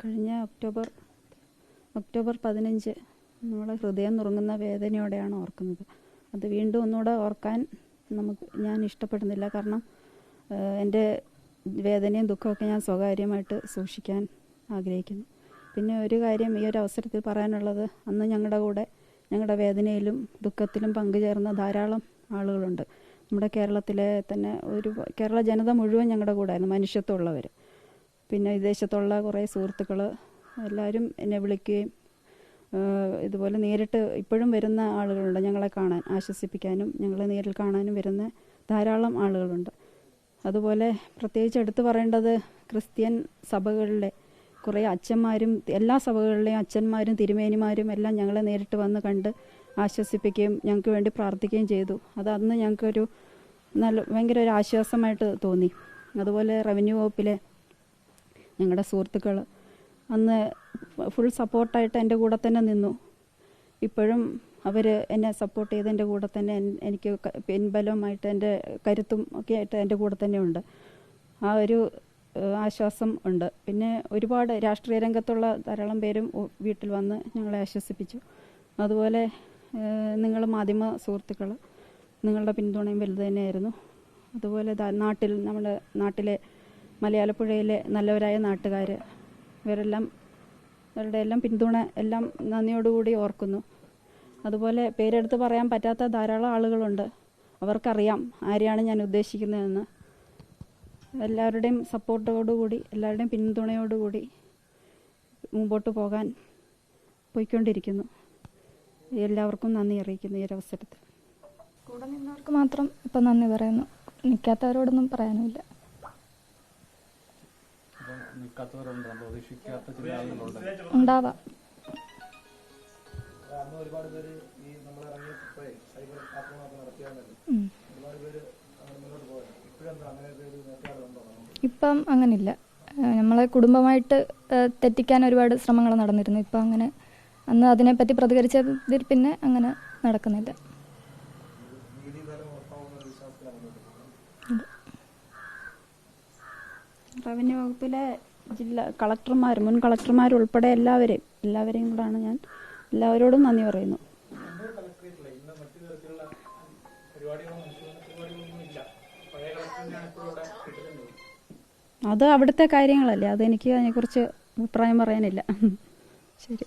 കഴിഞ്ഞ October October പതിനഞ്ച് നമ്മളെ ഹൃദയം നുറുങ്ങുന്ന വേദനയോടെയാണ് ഓർക്കുന്നത്. അത് വീണ്ടും ഒന്നുകൂടെ ഓർക്കാൻ നമുക്ക് ഞാൻ ഇഷ്ടപ്പെടുന്നില്ല. കാരണം എന്റെ വേദനയും ദുഃഖമൊക്കെ ഞാൻ സ്വകാര്യമായിട്ട് സൂക്ഷിക്കാൻ ആഗ്രഹിക്കുന്നു. പിന്നെ ഒരു കാര്യം ഈ ഒരു അവസരത്തിൽ പറയാനുള്ളത് അന്ന് ഞങ്ങളുടെ കൂടെ ഞങ്ങളുടെ വേദനയിലും ദുഃഖത്തിലും പങ്കുചേർന്ന ധാരാളം ആളുകളുണ്ട്. നമ്മുടെ കേരളത്തിലെ തന്നെ ഒരു കേരള ജനത മുഴുവൻ ഞങ്ങളുടെ കൂടെ ആയിരുന്നു മനുഷ്യത്വമുള്ളവർ പിന്നെ വിദേശത്തുള്ള കുറേ സുഹൃത്തുക്കൾ എല്ലാവരും എന്നെ വിളിക്കുകയും ഇതുപോലെ നേരിട്ട് ഇപ്പോഴും വരുന്ന ആളുകളുണ്ട് ഞങ്ങളെ കാണാൻ ആശ്വസിപ്പിക്കാനും ഞങ്ങളെ നേരിൽ കാണാനും വരുന്ന ധാരാളം ആളുകളുണ്ട്. അതുപോലെ പ്രത്യേകിച്ച് എടുത്തു പറയേണ്ടത് ക്രിസ്ത്യൻ സഭകളിലെ കുറേ അച്ഛന്മാരും എല്ലാ സഭകളിലെയും അച്ഛന്മാരും തിരുമേനിമാരും എല്ലാം ഞങ്ങളെ നേരിട്ട് വന്ന് കണ്ട് ആശ്വസിപ്പിക്കുകയും ഞങ്ങൾക്ക് വേണ്ടി പ്രാർത്ഥിക്കുകയും ചെയ്തു. അത് അന്ന് ഞങ്ങൾക്കൊരു നല്ല ഭയങ്കര ഒരു ആശ്വാസമായിട്ട് തോന്നി. അതുപോലെ റവന്യൂ വകുപ്പിലെ ഞങ്ങളുടെ സുഹൃത്തുക്കൾ അന്ന് ഫുൾ സപ്പോർട്ടായിട്ട് എന്റെ കൂടെ തന്നെ നിന്നു. ഇപ്പോഴും അവർ എന്നെ സപ്പോർട്ട് ചെയ്ത് എന്റെ കൂടെ തന്നെ എനിക്ക് പിൻബലവുമായിട്ട് എന്റെ കരുത്തും ഒക്കെ ആയിട്ട് എന്റെ കൂടെ തന്നെ ഉണ്ട്. ആ ഒരു ആശ്വാസം ഉണ്ട്. പിന്നെ ഒരുപാട് രാഷ്ട്രീയ രംഗത്തുള്ള ധാരാളം പേരും വീട്ടിൽ വന്ന് ഞങ്ങളെ ആശ്വസിപ്പിച്ചു. അതുപോലെ നിങ്ങൾ മാധ്യമ സുഹൃത്തുക്കൾ നിങ്ങളുടെ പിന്തുണയും വലുത് തന്നെയായിരുന്നു. അതുപോലെ നാട്ടിൽ നമ്മുടെ നാട്ടിലെ മലയാളപ്പുഴയിലെ നല്ലവരായ നാട്ടുകാർ ഇവരെല്ലാം ഇവരുടെ എല്ലാം പിന്തുണ എല്ലാം നന്ദിയോടുകൂടി ഓർക്കുന്നു. അതുപോലെ പേരെടുത്ത് പറയാൻ പറ്റാത്ത ധാരാളം ആളുകളുണ്ട്. അവർക്കറിയാം ആരെയാണ് ഞാൻ ഉദ്ദേശിക്കുന്നതെന്ന്. എല്ലാവരുടെയും സപ്പോർട്ടോടുകൂടി എല്ലാവരുടെയും പിന്തുണയോടുകൂടി മുമ്പോട്ട് പോകാൻ പോയിക്കൊണ്ടിരിക്കുന്നു. എല്ലാവർക്കും നന്ദി അറിയിക്കുന്നു ഈ അവസരത്തിൽ. കൂടെ നിന്നവർക്ക് മാത്രം ഇപ്പം നന്ദി പറയുന്നു. നിൽക്കാത്തവരോടൊന്നും പറയാനുമില്ല. നിൽക്കാത്തവരുണ്ട്. നമ്മൾ പ്രതീക്ഷിക്കാത്ത ചില ആളുകളുണ്ട് ഉണ്ടാവാം ഉം. ഇപ്പം അങ്ങനില്ല. നമ്മളെ കുടുംബമായിട്ട് തെറ്റിക്കാൻ ഒരുപാട് ശ്രമങ്ങൾ നടന്നിരുന്നു. ഇപ്പം അങ്ങനെ അന്ന് അതിനെപ്പറ്റി പ്രതികരിച്ചതിൽ പിന്നെ അങ്ങനെ നടക്കുന്നില്ല. റവന്യൂ വകുപ്പിലെ ജില്ലാ കളക്ടർമാർ മുൻ കളക്ടർമാർ ഉൾപ്പെടെ എല്ലാവരെയും എല്ലാവരെയും കൂടാണ് ഞാൻ. എല്ലാവരോടും നന്ദി പറയുന്നു. അത് അവിടുത്തെ കാര്യങ്ങളല്ലേ? അതെനിക്ക് അതിനെക്കുറിച്ച് അഭിപ്രായം പറയാനില്ല. ശരി.